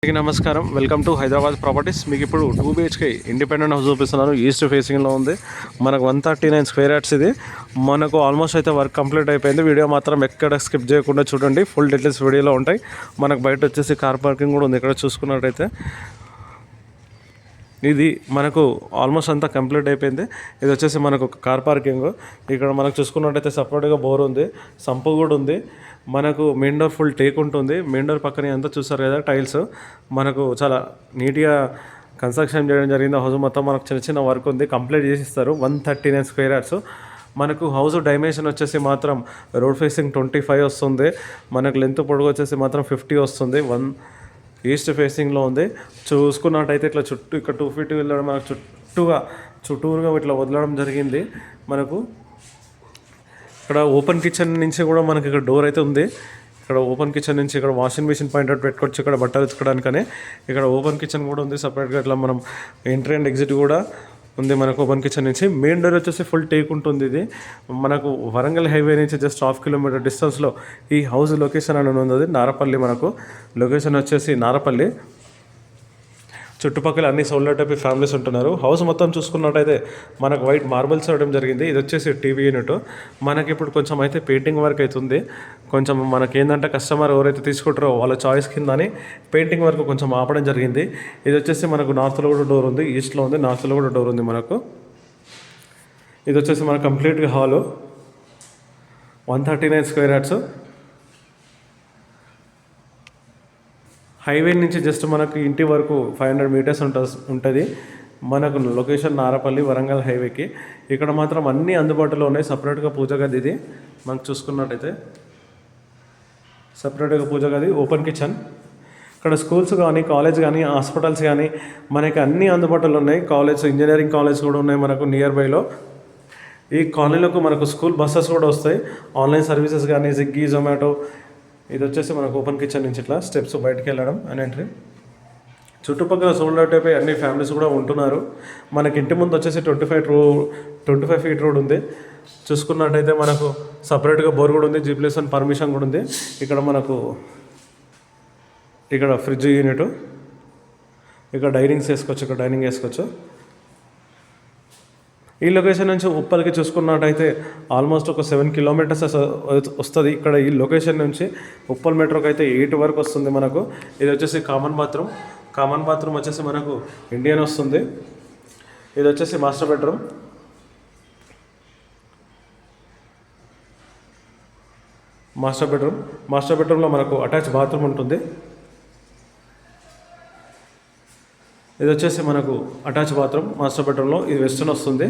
అందరికీ నమస్కారం. Welcome to Hyderabad properties మీకు ఇప్పుడు టూ బిహెచ్కే ఇండిపెండెంట్ హౌస్ చూపిస్తున్నాను ఈస్ట్ ఫేసింగ్లో ఉంది. మనకు one thirty nine square yards ఇది. మనకు ఆల్మోస్ట్ అయితే వర్క్ కంప్లీట్ అయిపోయింది. వీడియో మాత్రం ఎక్కడ స్కిప్ చేయకుండా చూడండి. ఫుల్ డీటెయిల్స్ వీడియోలో ఉంటాయి. మనకు బయట వచ్చేసి కార్ పార్కింగ్ కూడా ఉంది. ఇక్కడ చూసుకున్నట్టయితే. ఇది మనకు ఆల్మోస్ట్ అంతా కంప్లీట్ అయిపోయింది. ఇది వచ్చేసి మనకు ఒక కార్ పార్కింగ్ ఇక్కడ మనకు చూసుకున్నట్టయితే సపరేట్గా బోర్ ఉంది సంపు కూడా ఉంది. మనకు మెయిన్ డోర్ ఫుల్ టేక్ ఉంటుంది. మెయిన్ డోర్ పక్కన అంతా చూస్తారు కదా టైల్స్ మనకు చాలా నీట్గా కన్స్ట్రక్షన్ చేయడం జరిగింది. హౌస్ మొత్తం మనకు చిన్న చిన్న వర్క్ ఉంది. కంప్లీట్ చేసి ఇస్తారు one thirty nine square yards మనకు హౌస్ డైమెన్షన్ వచ్చేసి మాత్రం రోడ్ ఫేసింగ్ ట్వంటీ ఫైవ్ వస్తుంది. మనకు లెంత్ పొడుగు వచ్చేసి మాత్రం ఫిఫ్టీ వస్తుంది. వన్ ఈస్ట్ ఫేసింగ్లో ఉంది. చూసుకున్నట్టయితే ఇట్లా చుట్టూ ఇక్కడ టూ ఫీట్ వెళ్ళడం మనకు చుట్టూగా చుట్టూరుగా ఇట్లా వదలడం జరిగింది. మనకు ఇక్కడ ఓపెన్ కిచెన్ నుంచి కూడా మనకి ఇక్కడ డోర్ అయితే ఉంది. ఇక్కడ ఓపెన్ కిచెన్ నుంచి ఇక్కడ వాషింగ్ మిషన్ పాయింట్ అవుట్ పెట్టుకోవచ్చు ఇక్కడ బట్టలు ఉతకడానికనే. ఇక్కడ ఓపెన్ కిచెన్ కూడా ఉంది. సపరేట్గా ఇట్లా మనం ఎంట్రీ అండ్ ఎగ్జిట్ కూడా ఉంది మనకు ఓపెన్ కిచెన్ నుంచి. మెయిన్ డోర్ వచ్చేసి ఫుల్ టేక్ ఉంటుంది ఇది. మనకు వరంగల్ హైవే నుంచి జస్ట్ హాఫ్ కిలోమీటర్ డిస్టెన్స్లో ఈ హౌస్ లొకేషన్ అని ఉంది నారపల్లి మనకు. లొకేషన్ వచ్చేసి నారపల్లి. చుట్టుపక్కల అన్ని సోల్డర్ టైప్ ఫ్యామిలీస్ ఉంటున్నారు. హౌస్ మొత్తం చూసుకున్నట్టయితే మనకు వైట్ మార్బల్స్ ఇవ్వడం జరిగింది. ఇది వచ్చేసి టీవీ యూనిట్. మనకి ఇప్పుడు కొంచెం అయితే పెయింటింగ్ వర్క్ అవుతుంది కొంచెం మనకి ఏంటంటే కస్టమర్ ఎవరైతే తీసుకుంటారో వాళ్ళ చాయిస్ కింద అని పెయింటింగ్ వర్క్ కొంచెం ఆపడం జరిగింది. ఇది వచ్చేసి మనకు నార్త్లో కూడా డోర్ ఉంది. ఈస్ట్లో ఉంది. నార్త్లో కూడా డోర్ ఉంది మనకు. ఇది వచ్చేసి మన కంప్లీట్గా hall. One thirty nine square yards. Highway నుంచి జస్ట్ మనకు ఇంటి వరకు ఫైవ్ హండ్రెడ్ మీటర్స్ ఉంట ఉంటుంది. మనకు లొకేషన్ నారపల్లి వరంగల్ హైవేకి. ఇక్కడ మాత్రం అన్నీ అందుబాటులో ఉన్నాయి. సపరేట్గా పూజ గది ఇది. మనకు చూసుకున్నట్టయితే సపరేట్గా పూజ గది ఓపెన్ కిచెన్ ఇక్కడ స్కూల్స్ కానీ కాలేజ్ కానీ హాస్పిటల్స్ కానీ మనకి అన్నీ అందుబాటులో ఉన్నాయి. కాలేజ్ ఇంజనీరింగ్ కాలేజ్ కూడా ఉన్నాయి మనకు నియర్ బైలో ఈ కాలనీలకు మనకు స్కూల్ బస్సెస్ కూడా వస్తాయి. ఆన్లైన్ సర్వీసెస్ కానీ స్విగ్గీ జొమాటో ఇది వచ్చేసి మనకు ఓపెన్ కిచెన్ నుంచి ఇట్లా స్టెప్స్ బయటకు వెళ్ళడం అని ఎంట్రీ చుట్టుపక్కల సోల్డర్ టైప్ అన్ని ఫ్యామిలీస్ కూడా ఉంటున్నారు. మనకి ఇంటి ముందు వచ్చేసి twenty five row twenty five feet road ఉంది. చూసుకున్నట్టయితే మనకు సపరేట్గా బోర్ కూడా ఉంది జీప్లేస్ అని పర్మిషన్ కూడా ఉంది. ఇక్కడ మనకు ఇక్కడ ఫ్రిడ్జ్ యూనిట్ ఇక్కడ డైనింగ్స్ వేసుకోవచ్చు ఇక్కడ డైనింగ్ వేసుకోవచ్చు ఈ లొకేషన్ నుంచి ఉప్పల్కి చూసుకున్నట్టయితే ఆల్మోస్ట్ ఒక సెవెన్ కిలోమీటర్స్ వస్తుంది ఇక్కడ ఈ లొకేషన్ నుంచి. ఉప్పల్ మెట్రోకి అయితే ఎయిట్ వరకు వస్తుంది మనకు. ఇది వచ్చేసి కామన్ బాత్రూమ్ కామన్ బాత్రూమ్ వచ్చేసి మనకు ఇండియన్ వస్తుంది. ఇది వచ్చేసి master bedroom master bedroom master బెడ్రూమ్లో మనకు అటాచ్ బాత్రూమ్ ఉంటుంది. ఇది వచ్చేసి మనకు అటాచ్ బాత్రూమ్ మాస్టర్ బెడ్రూమ్లో ఇది వెస్టర్న్ వస్తుంది.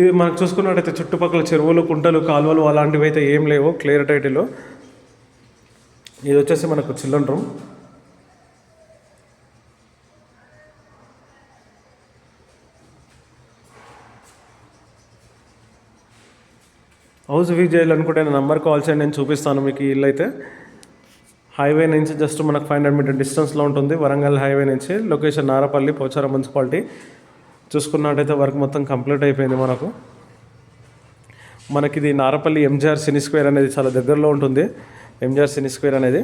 ఇది మనకు చూసుకున్నట్టయితే చుట్టుపక్కల చెరువులు కుంటలు కాలువలు అలాంటివి అయితే ఏం లేవు క్లియర్ టైటిల్. ఇది వచ్చేసి మనకు చిల్డ్రన్ రూమ్. హౌస్ విజిట్ చేయాలనుకుంటే నా నెంబర్ కాల్ చేయండి నేను చూపిస్తాను మీకు ఈ ఇల్లు అయితే. హైవే నుంచి జస్ట్ మనకు ఫైవ్ హండ్రెడ్ మీటర్ డిస్టెన్స్లో ఉంటుంది వరంగల్ హైవే నుంచి. Location Narapalli Pocharam municipality. చూసుకున్నట్టయితే వర్క్ మొత్తం కంప్లీట్ అయిపోయింది మనకు. మనకి ఇది నారపల్లి ఎంజిఆర్ సినీ స్క్వేర్ అనేది చాలా దగ్గరలో ఉంటుంది. ఎంజిఆర్ సినీ స్క్వేర్ అనేది.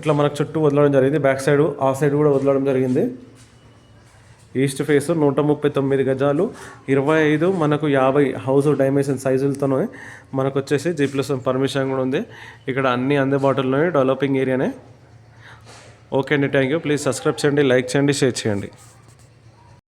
ఇట్లా మనకు చుట్టూ వదలడం జరిగింది బ్యాక్ సైడ్ ఆ సైడ్ కూడా వదలడం జరిగింది. ఈస్ట్ ఫేస్ నూట ముప్పై తొమ్మిది గజాలు. ఇరవై ఐదు మనకు యాభై హౌస్ డైమెన్షన్ సైజులతోనే మనకు వచ్చేసి జీ ప్లస్ పర్మిషన్ కూడా ఉంది. ఇక్కడ అన్ని అందుబాటులోనే డెవలపింగ్ ఏరియానే ఓకే అండి థ్యాంక్ యూ ప్లీజ్ సబ్స్క్రైబ్ చేయండి లైక్ చేయండి షేర్ చేయండి.